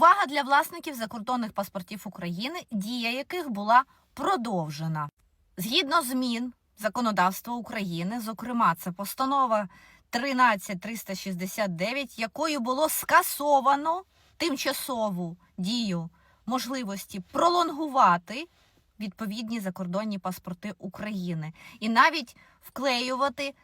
Увага для власників закордонних паспортів України, дія яких була продовжена. Згідно змін законодавства України, зокрема, це постанова 13369, якою було скасовано тимчасову дію можливості пролонгувати відповідні закордонні паспорти України і навіть вклеювати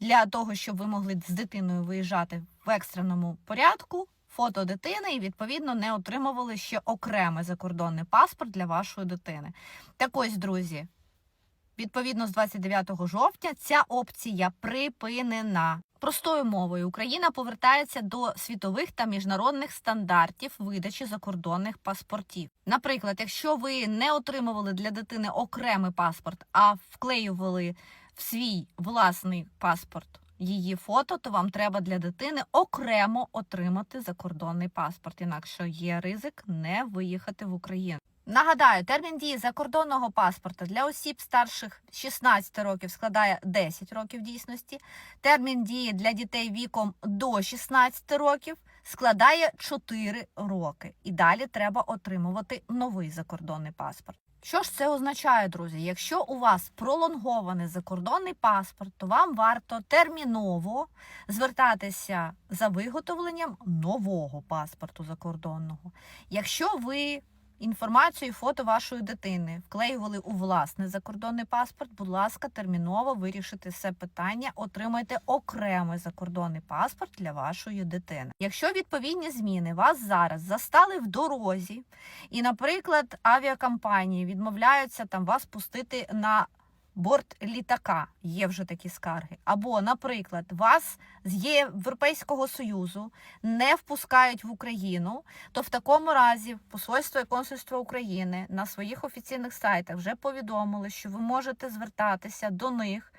для того, щоб ви могли з дитиною виїжджати в екстреному порядку. Фото дитини і відповідно не отримували ще окремий закордонний паспорт для вашої дитини. Так ось, друзі, відповідно з 29 жовтня ця опція припинена. Простою мовою Україна повертається до світових та міжнародних стандартів видачі закордонних паспортів. Наприклад, якщо ви не отримували для дитини окремий паспорт, а вклеювали в свій власний паспорт її фото, то вам треба для дитини окремо отримати закордонний паспорт. Інакше є ризик не виїхати в Україну. Нагадаю, термін дії закордонного паспорта для осіб старших 16 років складає 10 років дійсності. Термін дії для дітей віком до 16 років складає 4 роки. І далі треба отримувати новий закордонний паспорт. Що ж це означає, друзі? Якщо у вас пролонгований закордонний паспорт, то вам варто терміново звертатися за виготовленням нового паспорту закордонного. Якщо ви інформацію і фото вашої дитини. Вклеювали у власний закордонний паспорт, будь ласка, терміново вирішити це питання, отримайте окремий закордонний паспорт для вашої дитини. Якщо відповідні зміни вас зараз застали в дорозі, і, наприклад, авіакомпанії відмовляються там вас пустити на борт літака, є вже такі скарги. Або, наприклад, вас з Європейського Союзу не впускають в Україну, то в такому разі Посольство і консульство України на своїх офіційних сайтах вже повідомили, що ви можете звертатися до них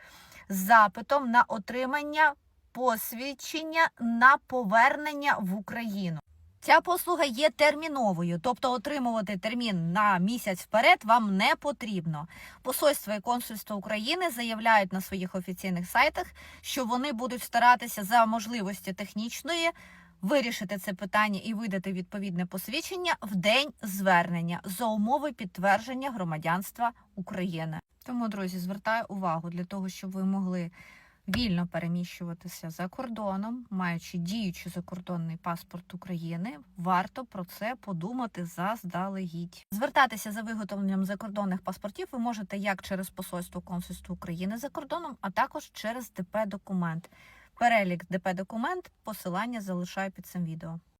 з запитом на отримання посвідчення на повернення в Україну. Ця послуга є терміновою, тобто отримувати термін на місяць вперед вам не потрібно. Посольство і консульство України заявляють на своїх офіційних сайтах, що вони будуть старатися за можливості технічної вирішити це питання і видати відповідне посвідчення в день звернення за умови підтвердження громадянства України. Тому, друзі, звертаю увагу для того, щоб ви могли вільно переміщуватися за кордоном, маючи діючий закордонний паспорт України, варто про це подумати заздалегідь. Звертатися за виготовленням закордонних паспортів ви можете як через посольство консульство України за кордоном, а також через ДП документ. Перелік ДП документ посилання залишаю під цим відео.